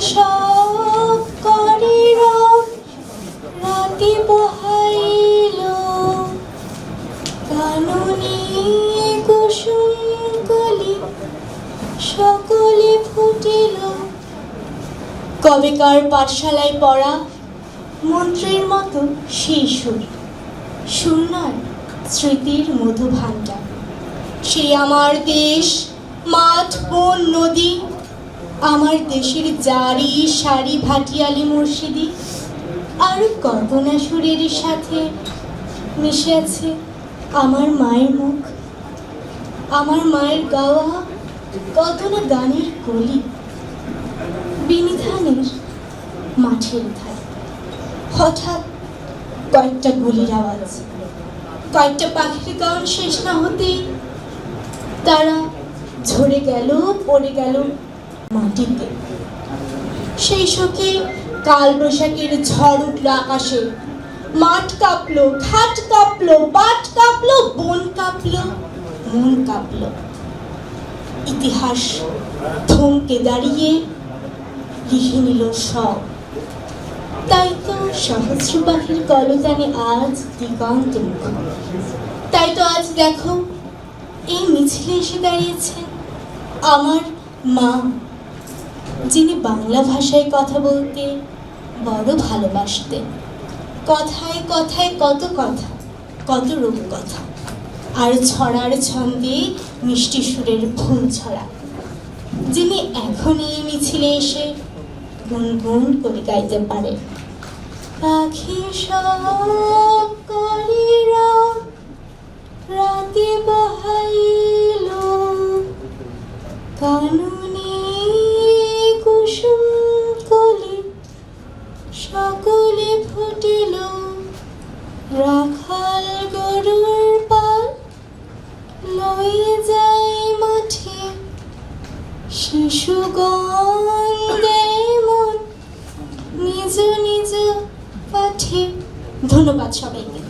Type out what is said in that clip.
সব করে রাতে কুসুম কবেকার পাঠশালায় পড়া মন্ত্রীর মতো সেই সুর স্মৃতির মধু ভাণ্ডার সে আমার দেশ, মাঠ, বন, নদী আমার দেশের জারি সারি ভাটিয়ালি মুর্শিদি আর কত না সুরের সাথে মিশে আছে আমার মায়ের মুখ। আমার মায়ের গাওয়া কত না গানের কলি বিনিধানের মাঠের ধারে। হঠাৎ কয়েকটা গুলির আওয়াজ, কয়েকটা পাখির গান শেষ না হতেই তারা ঝরে গেল, পড়ে গেল মাটিতে। সেই শোকে কাল বৈশাখের ঝড় উঠল আকাশে। মাঠ কাঁপলো, ঘাট কাঁপলো বাট কাঁপলো, বন কাঁপলো, মন কাঁপলো। ইতিহাস থমকে দাঁড়িয়ে লিখে নিল সব। তাই তো সহস্র পাখির কলতানে আজ দিগন্ত মুখ। তাই তো আজ দেখো, এই মিছিলে এসে দাঁড়িয়েছে আমার মা যিনি বাংলা ভাষায় কথা বলতে বড় ভালোবাসতেন। কথায় কথায় কত কথা, কত রূপ কথা। আর ছড়ার ছন্দে মিষ্টি সুরের ফুল ছড়া। যিনি এখনই মিছিলে এসে গুনগুন করে গাইতে পারে। পাখি রাতে বহাইল। কাননে কুসুম কলি সকলে ফুটিল রাখাল গরুর পাল। লয়ে যায় মাঠে শিশুগণ মন নিজ নিজ পাঠে ধন্যবাদ সবাইকে।